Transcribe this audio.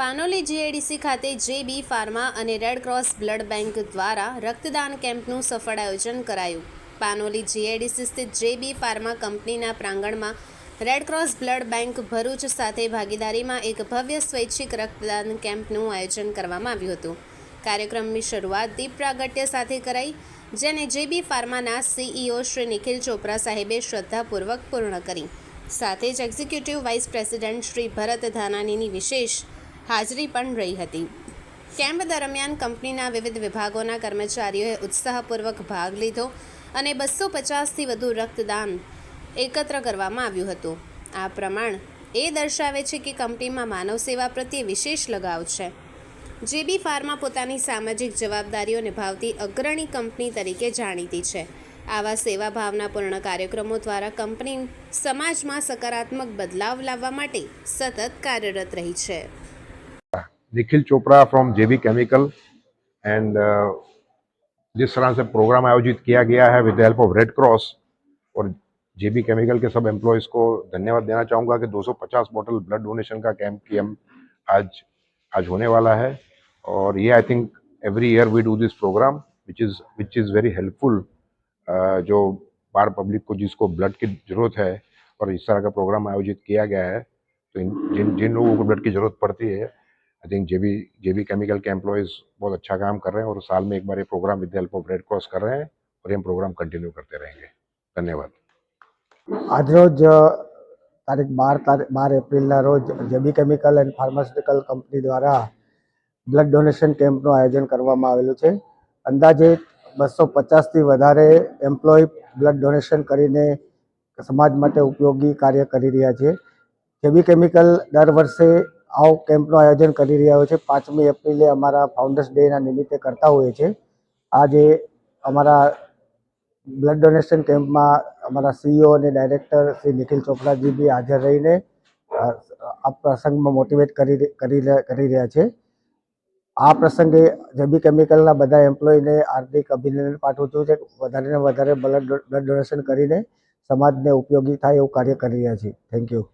Panoli GIDC ખાતે JB pharma અને red cross blood bank દ્વારા રક્તદાન કેમ્પનું સફળ આયોજન કરાયું. પાનોલી જીઆઈડીસી સ્થિત જેબી ફાર્મા કંપનીના પ્રાંગણમાં Red Cross blood bank Bharuch સાથે ભાગીદારીમાં એક ભવ્ય સ્વૈચ્છિક રક્તદાન કેમ્પનું આયોજન કરવામાં આવ્યું હતું. કાર્યક્રમની શરૂઆત દીપ પ્રાગટ્ય સાથે કરાઈ, જેને જેબી ફાર્માના સીઈઓ શ્રી નિખિલ ચોપરા સાહેબે શ્રદ્ધાપૂર્વક પૂર્ણ કરી. સાથે જ executive vice president Shri Bharat ધાનાનીની વિશેષ હાજરી પણ રહી હતી. કેમ્પ દરમિયાન કંપનીના વિવિધ વિભાગોના કર્મચારીઓએ ઉત્સાહપૂર્વક ભાગ લીધો અને બસો પચાસથી વધુ રક્તદાન એકત્ર કરવામાં આવ્યું હતું. આ પ્રમાણ એ દર્શાવે છે કે કંપનીમાં માનવ સેવા પ્રત્યે વિશેષ લગાવ છે. જેબી ફાર્મા પોતાની સામાજિક જવાબદારીઓ નિભાવતી અગ્રણી કંપની તરીકે જાણીતી છે. આવા સેવા ભાવનાપૂર્ણ કાર્યક્રમો દ્વારા કંપની સમાજમાં સકારાત્મક બદલાવ લાવવા માટે સતત કાર્યરત રહી છે. Nikhil Chopra from JB chemical and जिस तरह से प्रोग्राम आयोजित किया गया है with the help of Red Cross और जेबी केमिकल के सब एम्प्लॉयज़ को धन्यवाद देना चाहूँगा कि 250 बोतल ब्लड डोनेशन का कैंप की हम आज आज होने वाला है और ये I think every year we do this program which is which is very helpful जो बाढ़ पब्लिक को जिसको ब्लड की ज़रूरत है और इस तरह का प्रोग्राम आयोजित किया गया है तो इन, जिन जिन लोगों को ब्लड की ज़रूरत पड़ती है I think JB JB chemical के एम्प्लॉयज़ बहुत अच्छा काम कर रहे हैं और साल में एक बार ये programme with help of red cross कर रहे हैं और ये हम प्रोग्राम कंटिन्यू करते रहेंगे धन्यवाद આજરોજ અ, તારીખ બાર તારીખ બાર એપ્રિલના રોજ JB chemical and pharmaceutical company દ્વારા બ્લડ ડોનેશન કેમ્પનું આયોજન કરવામાં આવેલું છે અંદાજે બસો પચાસથી વધારે એમ્પ્લોય બ્લડ ડોનેશન કરીને સમાજ માટે ઉપયોગી કાર્ય કરી રહ્યા છે જેબી કેમિકલ દર વર્ષે આવો કેમ્પનું આયોજન કરી રહ્યા હોય છે. પાંચમી એપ્રિલે અમારા ફાઉન્ડર્સ ડેના નિમિત્તે કરતા હોઈએ છે આજે અમારા બ્લડ ડોનેશન કેમ્પમાં અમારા સીઈઓ અને ડાયરેક્ટર શ્રી નિખિલ ચોપડાજી બી હાજર રહીને આ પ્રસંગમાં મોટિવેટ કરી કરી રહ્યા- છે. આ પ્રસંગે જેબી કેમિકલના બધા એમ્પ્લોયીને હાર્દિક અભિનંદન પાઠવું છું કે વધારે ને વધારે બ્લડ ડોનેશન કરીને સમાજને ઉપયોગી થાય એવું કાર્ય કરી રહ્યા છીએ. Thank you